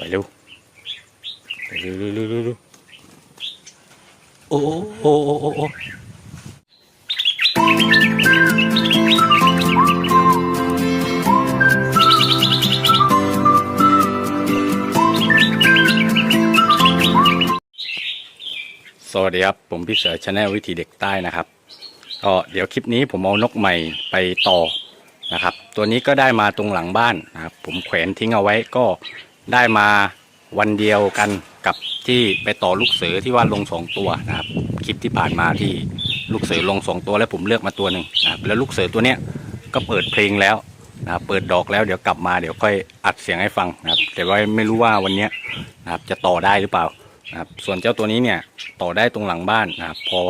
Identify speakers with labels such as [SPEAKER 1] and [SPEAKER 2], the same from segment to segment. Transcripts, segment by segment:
[SPEAKER 1] ไปเร็วไปเร็วเร็วเร็วเร็วเร็วโอ้โอ้โอ้โอ้โอ้โอ้สวัสดีครับ ผมพี่เสือชาแนลวิถีเด็กใต้นะครับก็เดี๋ยวคลิปนี้ผมเอานกใหม่ไปต่อนะครับ ตัวนี้ก็ได้มาตรงหลังบ้านนะครับ ผมแขวนทิ้งเอาไว้ก็ ได้มาวันเดียวกันกับที่ไปต่อลูกเสือที่ว่าลงสองตัวนะครับ คลิปที่ผ่านมาที่ลูกเสือลงสองตัวแล้วผมเลือกมาตัวหนึ่งนะครับแล้วลูกเสือตัวเนี้ยก็เปิดเพลงแล้วนะครับเปิดดอกแล้วเดี๋ยวกลับมาเดี๋ยวค่อยอัดเสียงให้ฟังนะครับแต่ว่าไม่รู้ว่าวันเนี้ยนะครับจะต่อได้หรือเปล่านะครับส่วนเจ้าตัวนี้เนี่ยต่อได้ตรงหลังบ้านนะครับพอ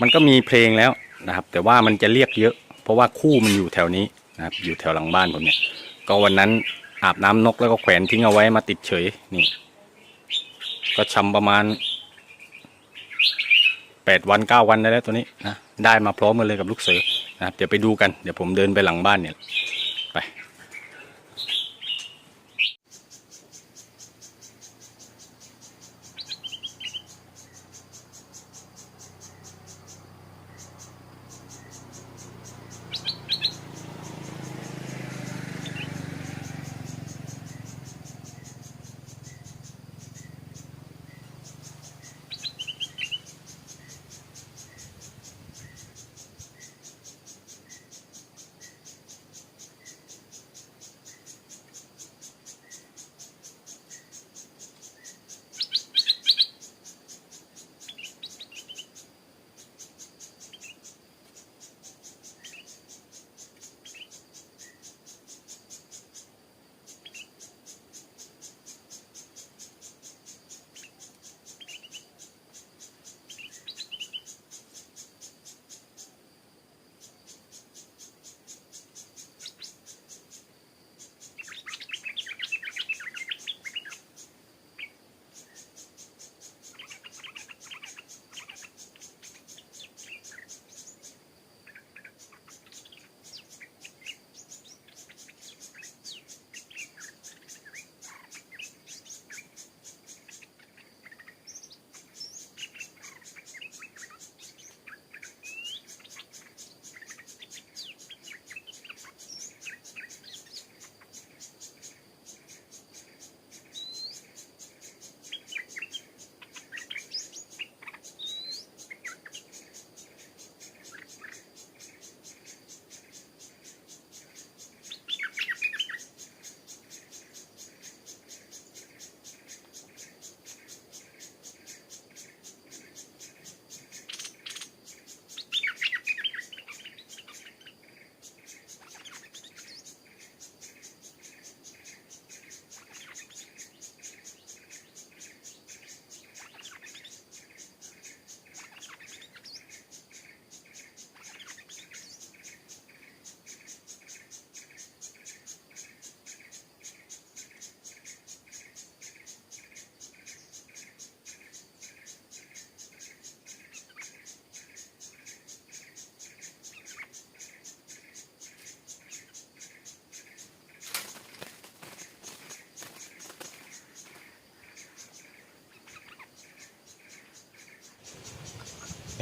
[SPEAKER 1] มันก็มีเพลงแล้วนะครับ แต่ว่ามันจะเรียกเยอะ เพราะว่าคู่มันอยู่แถวนี้นะครับอยู่แถวหลังบ้านผมเนี่ยก็วันนั้น อาบน้ำนกแล้วก็แขวนทิ้งเอาไว้มาติดเฉยนี่ ก็ชำประมาณแปดวันเก้าวันได้แล้วตัวนี้นะได้มาพร้อมกันเลยกับลูกเสือนะครับเดี๋ยวไปดูกันเดี๋ยวผมเดินไปหลังบ้านเนี่ย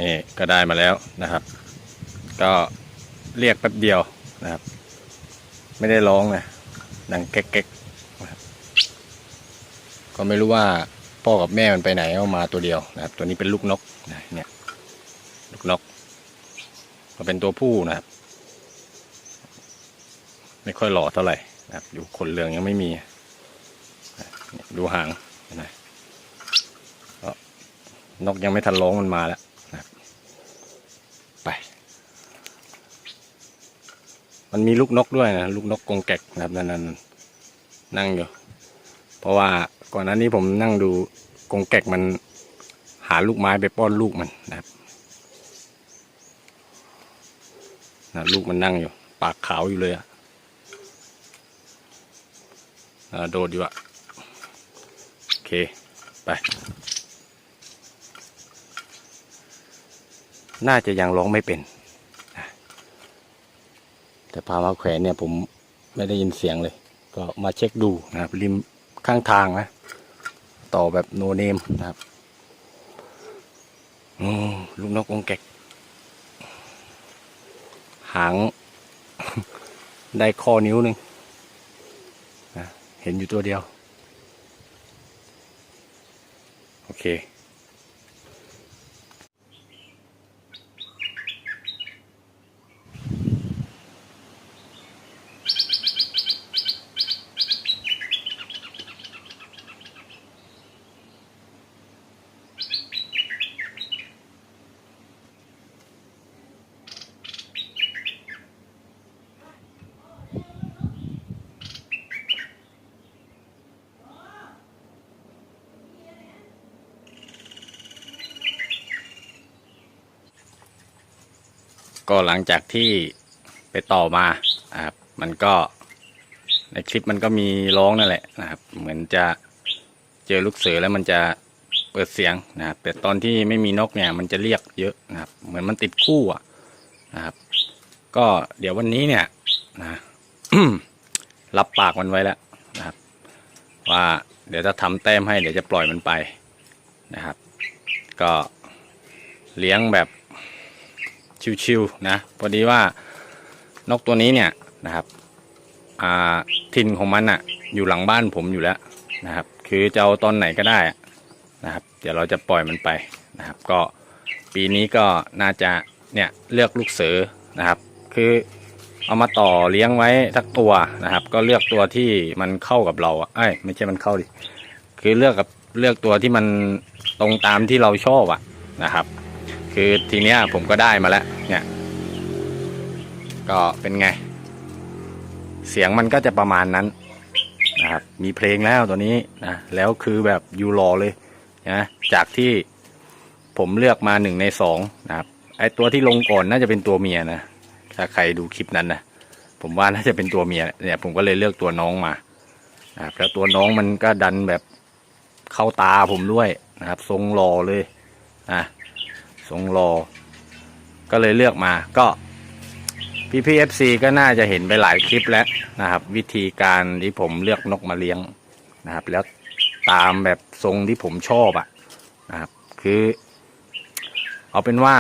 [SPEAKER 1] นี่ก็ได้มาแล้วนะครับ ก็เรียกแป๊บเดียวนะครับ ไม่ได้ร้องนะดังแก๊กๆนะครับก็ไม่รู้ว่าพ่อกับแม่มันไปไหนเอามาตัวเดียวนะครับ ตัวนี้เป็นลูกนกนะเนี่ยลูกนกก็เป็นตัวผู้นะครับ ไม่ค่อยหล่อเท่าไหร่นะครับ อยู่ขนเหลืองยังไม่มีดูหางนไหมก็นกยังไม่ทันร้องมันมาแล้ว ไป มันมีลูกนกด้วยนะลูกนกกงแกกนะครับนั่นนั่นนั่งอยู่ เพราะว่าก่อนหน้านี้ผมนั่งดูกงแกกมันหาลูกไม้ไปป้อนลูกมันนะครับนะลูกมันนั่งอยู่ ปากขาวอยู่เลยอะ่ะโดดอยู่อะโอเค ไป น่าจะยังร้องไม่เป็น แต่พามาแขวนเนี่ยผมไม่ได้ยินเสียงเลย ก็มาเช็คดูนะครับริมข้างทางนะ ต่อแบบโนเนมนะครับอลูกนกองแกก หาง ได้ข้อนิ้วหนึ่งนะเห็นอยู่ตัวเดียว โอเค ก็หลังจากที่ไปต่อมานะครับ มันก็ในคลิปมันก็มีร้องนั่นแหละนะครับ เหมือนจะเจอลูกเสือแล้วมันจะเปิดเสียงนะครับ แต่ตอนที่ไม่มีนกเนี่ย มันจะเรียกเยอะนะครับ เหมือนมันติดคู่อะนะครับ ก็เดี๋ยววันนี้เนี่ยนะรับปากมันไว้แล้วนะครับ ว่าเดี๋ยวจะทำแต้มให้เดี๋ยวจะปล่อยมันไปนะครับ ก็เลี้ยงแบบ ชิวๆนะพอดีว่านกตัวนี้เนี่ยนะครับถิ่นของมันอะอยู่หลังบ้านผมอยู่แล้วนะครับ คือจะเอาตอนไหนก็ได้ะนะครับ เดี๋ยวเราจะปล่อยมันไปนะครับ ก็ปีนี้ก็น่าจะเนี่ยเลือกลูกเสือนะครับ คือเอามาต่อเลี้ยงไว้สักตัวนะครับ ก็เลือกตัวที่มันเข้ากับเราอะเอ้ไม่ใช่มันเข้าดิคือเลือกกับเลือกตัวที่มันตรงตามที่เราชอบอะนะครับ คือทีเนี้ยผมก็ได้มาแล้วเนี่ยก็เป็นไง เสียงมันก็จะประมาณนั้นนะครับมีเพลงแล้วตัวนี้นะแล้วคือแบบยูรอเลยนะจากที่ผมเลือกมาหนึ่งในสองนะครับไอตัวที่ลงก่อนน่าจะเป็นตัวเมียนะถ้าใครดูคลิปนั้นนะผมว่าน่าจะเป็นตัวเมียเนี่ยผมก็เลยเลือกตัวน้องมานะครับแล้วตัวน้องมันก็ดันแบบเข้าตาผมด้วยนะครับ ทรงรอเลยนะ ทรงรอก็เลยเลือกมาก็พี่พีเอฟซีก็น่าจะเห็นไปหลายคลิปแล้วนะครับ วิธีการที่ผมเลือกนกมาเลี้ยงนะครับ แล้วตามแบบทรงที่ผมชอบอะนะครับ คือ เอาเป็นว่า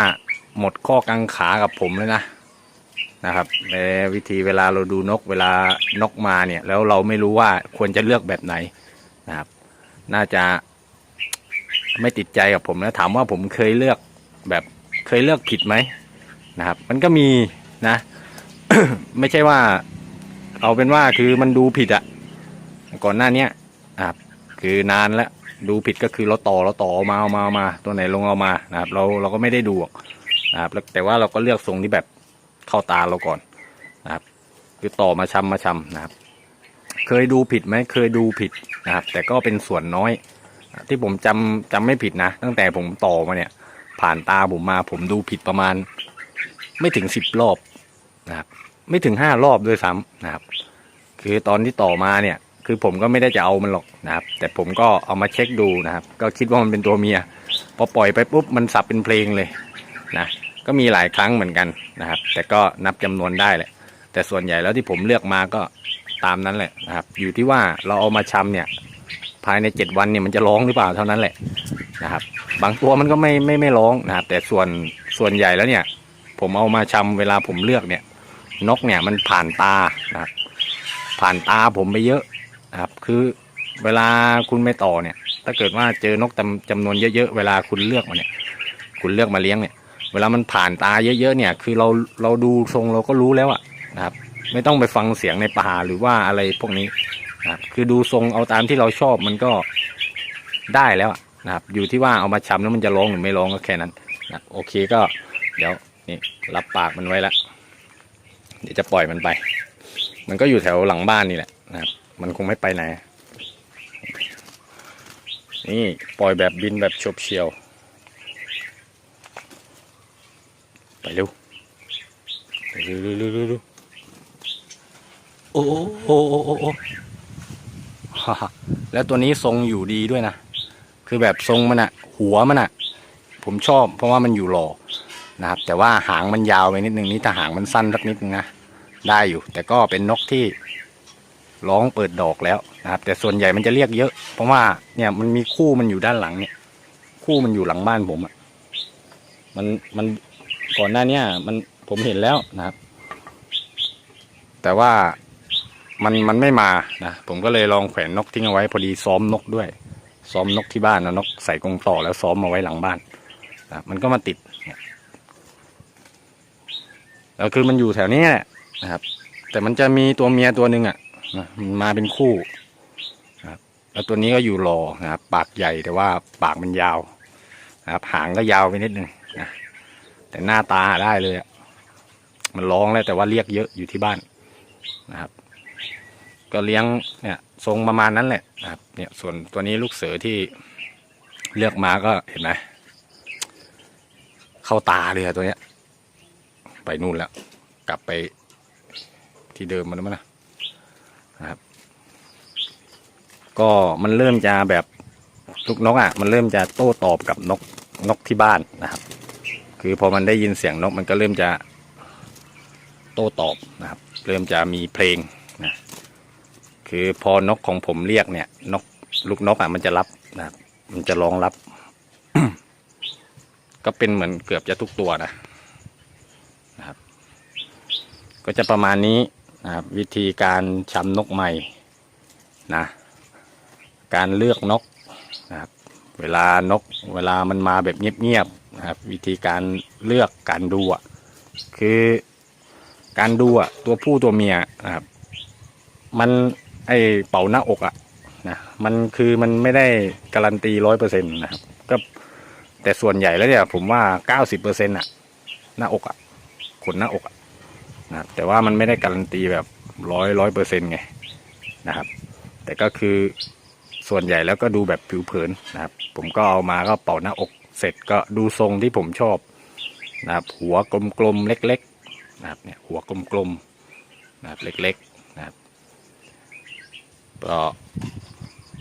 [SPEAKER 1] หมดข้อกังขากับผมเลยนะนะครับในวิธีเวลาเราดูนกเวลานกมาเนี่ย แล้วเราไม่รู้ว่าควรจะเลือกแบบไหนนะครับ น่าจะไม่ติดใจกับผมนะถามว่าผมเคยเลือก แบบเคยเลือกผิดไหมนะครับ มันก็มีนะ ไม่ใช่ว่า เอาเป็นว่าคือมันดูผิดอะก่อนหน้าเนี้ยนะครับคือนานแล้วดูผิดก็คือเราต่อเราต่อมาเอามาเอามาตัวไหนลงเอามานะครับ เราเราก็ไม่ได้ดูหรอกนะครับแล้วแต่ว่าเราก็เลือกทรงที่แบบเข้าตาเราก่อนนะครับคือต่อมาชำมาชำนะครับ เคยดูผิดไหมเคยดูผิดนะครับ แต่ก็เป็นส่วนน้อย ที่ผมจำจำไม่ผิดนะ ตั้งแต่ผมต่อมาเนี่ย ผ่านตาผมมา ผมดูผิดประมาณ ไม่ถึงสิบรอบนะครับ ไม่ถึงห้ารอบด้วยซ้ำนะครับ คือตอนที่ต่อมาเนี่ย คือผมก็ไม่ได้จะเอามันหรอกนะครับ แต่ผมก็เอามาเช็คดูนะครับ ก็คิดว่ามันเป็นตัวเมียพอปล่อยไปปุ๊บมันสับเป็นเพลงเลยนะก็มีหลายครั้งเหมือนกันนะครับ แต่ก็นับจำนวนได้แหละ แต่ส่วนใหญ่แล้วที่ผมเลือกมาก็ตามนั้นแหละนะครับ อยู่ที่ว่าเราเอามาชำเนี่ย ภายในเจ็ดวันเนี่ยมันจะร้องหรือเปล่าเท่านั้นแหละ นะครับ บางตัวมันก็ไม่ไม่ไม่ร้องนะครับ แต่ส่วนส่วนใหญ่แล้วเนี่ย ผมเอามาชำเวลาผมเลือกเนี่ย นกเนี่ยมันผ่านตานะครับ ผ่านตาผมไปเยอะนะครับ คือเวลาคุณไม่ต่อเนี่ย ถ้าเกิดว่าเจอนกจำจำนวนเยอะๆเวลาคุณเลือกมาเนี่ย คุณเลือกมาเลี้ยงเนี่ย เวลามันผ่านตาเยอะๆเนี่ย คือเราเราดูทรงเราก็รู้แล้วอะนะครับ ไม่ต้องไปฟังเสียงในป่าหรือว่าอะไรพวกนี้นะครับคือดูทรงเอาตามที่เราชอบมันก็ได้แล้วอะ นะครับอยู่ที่ว่าเอามาชำแล้วมันจะร้องหรือไม่ร้องก็แค่นั้นนะโอเคก็เดี๋ยวนี่รับปากมันไว้แล้วเดี๋ยวจะปล่อยมันไป มันก็อยู่แถวหลังบ้านนี่แหละนะครับมันคงไม่ไปไหน นี่ปล่อยแบบบินแบบชบเชียว ไปเร็วไปเร็วเร็วเร็วเร็วเร็วโอ้โหโอ้โหโอ้โหฮ่าฮ่าแล้วตัวนี้ทรงอยู่ดีด้วยนะ คือแบบทรงมันอะหัวมันอะผมชอบเพราะว่ามันอยู่หล่อนะครับ แต่ว่าหางมันยาวไปนิดนึงนี่ถ้าหางมันสั้นสักนิดนึงนะได้อยู่ แต่ก็เป็นนกที่ร้องเปิดดอกแล้วนะครับ แต่ส่วนใหญ่มันจะเรียกเยอะ เพราะว่าเนี่ยมันมีคู่มันอยู่ด้านหลังเนี่ย คู่มันอยู่หลังบ้านผมอะ่ะมันมันก่อนหน้าเนี้ยมันผมเห็นแล้วนะครับ แต่ว่ามันมันไม่มานะผมก็เลยลองแขวนนกทิ้งเอาไว้พอดีซ้อมนกด้วย ซ้อมนกที่บ้านนะนกใส่กรงต่อแล้วซ้อมมาไว้หลังบ้านนะมันก็มาติดเนี่ยแล้วคือมันอยู่แถวนี้แหละนะครับ แต่มันจะมีตัวเมียตัวหนึ่งอะนะมันมาเป็นคู่นะครับแล้วตัวนี้ก็อยู่รอนะครับปากใหญ่แต่ว่าปากมันยาวนะครับหางก็ยาวไปนิดนึงนะแต่หน้าตาได้เลยอะมันร้องแล้วแต่ว่าเรียกเยอะอยู่ที่บ้านนะครับ ก็เลี้ยงเนี่ยทรงประมาณนั้นแหละนะครับเนี่ยส่วนตัวนี้ลูกเสือที่เลือกมาก็เห็นไหมเข้าตาเลยอะตัวเนี้ย ไปนู่นแล้ว กลับไปที่เดิมมันแล้วมั้งนะนะครับ ก็มันเริ่มจะแบบลูกนกอะ มันเริ่มจะโต้ตอบกับนกนกที่บ้านนะครับ คือพอมันได้ยินเสียงนกมันก็เริ่มจะโต้ตอบนะครับ เริ่มจะมีเพลง คือพอนกของผมเรียกเนี่ย นกลูกนกอะมันจะรับนะครับ มันจะร้องรับ ก็เป็นเหมือนเกือบจะทุกตัวนะนะครับ ก็จะประมาณนี้นะครับ วิธีการชำนกใหม่นะ การเลือกนกนะครับ เวลานกเวลามันมาแบบเงียบๆนะครับ วิธีการเลือกการดูอะคือการดูอะตัวผู้ตัวเมียนะครับ มัน ไอเป่าหน้าอกอะนะมันคือมันไม่ได้การันตีร้อยเปอร์เซ็นต์นะครับก็แต่ส่วนใหญ่แล้วเนี่ยผมว่าเก้าสิบเปอร์เซ็นต์อะหน้าอกอะขนหน้าอกอะนะแต่ว่ามันไม่ได้การันตีแบบร้อยร้อยเปอร์เซ็นต์ไงนะครับ แต่ก็คือส่วนใหญ่แล้วก็ดูแบบผิวเผินนะครับ ผมก็เอามาก็เป่าหน้าอก เสร็จก็ดูทรงที่ผมชอบนะครับหัวกลมๆเล็กๆนะครับเนี่ยหัวกลมๆนะครับเล็กๆ ก็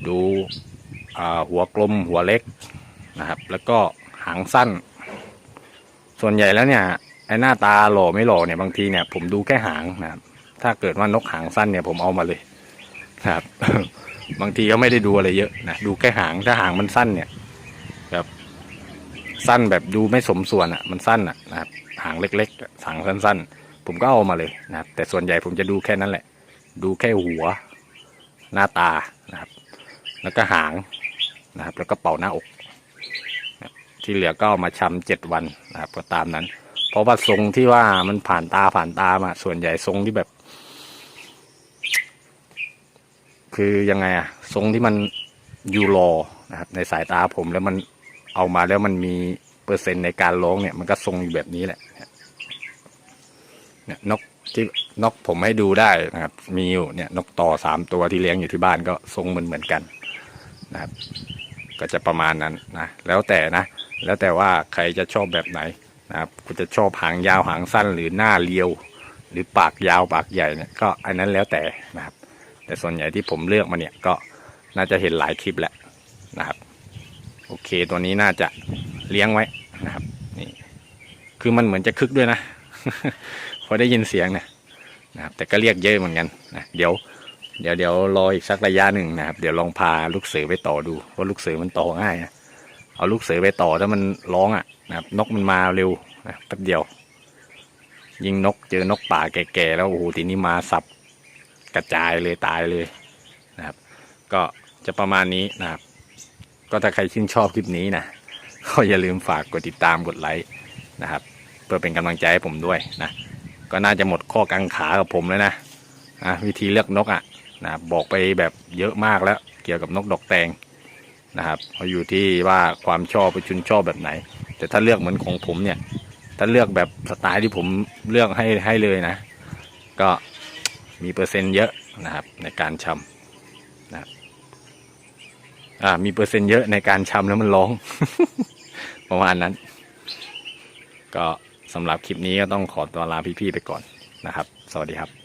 [SPEAKER 1] ดูหัวกลมหัวเล็กนะครับ แล้วก็หางสั้น ส่วนใหญ่แล้วเนี่ยไอหน้าตาหล่อไม่หล่อเนี่ยบางทีเนี่ยผมดูแค่หางนะครับ ถ้าเกิดว่านกหางสั้นเนี่ยผมเอามาเลยนะครับ บางทีก็ไม่ได้ดูอะไรเยอะนะดูแค่หางถ้าหางมันสั้นเนี่ยแบบสั้นแบบดูไม่สมส่วนอะ มันสั้นอะนะครับหางเล็กๆหางสั้นๆผมก็เอามาเลยนะครับแต่ส่วนใหญ่ผมจะดูแค่นั้นแหละ ดูแค่หัว หน้าตานะครับ แล้วก็หางนะครับ แล้วก็เป่าหน้าอก ที่เหลือก็ามาชำเจ็ดวันนะครับ ก็ตามนั้น เพราะว่าทรงที่ว่ามันผ่านตาผ่านตามาส่วนใหญ่ทรงที่แบบ คือยังไงอะทรงที่มันอยู่รอนะครับ ในสายตาผมแล้วมันเอามาแล้วมันมีเปอร์เซ็นต์ในการร้องเนี่ย มันก็ทรงอยู่แบบนี้แหละเนี่ยนกที่ นกผมให้ดูได้นะครับ มีอยู่เนี่ยนกต่อสามตัวที่เลี้ยงอยู่ที่บ้านก็ทรงเหมือนเหมือนกันนะครับ ก็จะประมาณนั้นนะแล้วแต่นะ แล้วแต่ว่าใครจะชอบแบบไหนนะครับคุณจะชอบหางยาวหางสั้นหรือหน้าเรียว หรือปากยาวปากใหญ่เนี่ยก็อันนั้นแล้วแต่นะครับ แต่ส่วนใหญ่ที่ผมเลือกมาเนี่ยก็น่าจะเห็นหลายคลิปแหละนะครับ โอเคตัวนี้น่าจะเลี้ยงไว้นะครับนี่คือมันเหมือนจะคึกด้วยนะ พอได้ยินเสียงเนะ นะครับแต่ก็เรียกเยอะเหมือนกันนะเดี๋ยวเดี๋ยวเดี๋ยวรออีกสักระยะหนึ่งนะครับ เดี๋ยวลองพาลูกเสือไปต่อดูว่าลูกเสือมันต่อง่ายนะเอาลูกเสือไปต่อถ้ามันร้องอะนะครับนกมันมาเร็วนะแป๊บเดียว ยิงนกเจอนกป่าแก่ๆแล้วโอ้โหทีนี้มาสับกระจายเลยตายเลยนะครับ ก็จะประมาณนี้นะครับ ก็ถ้าใครชื่นชอบคลิปนี้นะก็อย่าลืมฝากกดติดตามกดไลค์นะครับ เพื่อเป็นกำลังใจให้ผมด้วยนะ ก็น่าจะหมดข้อกังขากับผมแล้วนะนะวิธีเลือกนกอะ่ะนะบอกไปแบบเยอะมากแล้ว เกี่ยวกับนกดอกแตงนะครับเขาอยู่ที่ว่าความชอบไปชุนชอบแบบไหน แต่ถ้าเลือกเหมือนของผมเนี่ย ถ้าเลือกแบบสไตล์ที่ผมเลือกให้ให้เลยนะ ก็มีเปอร์เซ็นต์เยอะนะครับในการชำนะครับอ่ามีเปอร์เซ็นต์เยอะในการชำแล้วมันร้อง ประมาณนั้น ก็ สำหรับคลิปนี้ก็ต้องขอตัวลาพี่ๆไปก่อนนะครับ สวัสดีครับ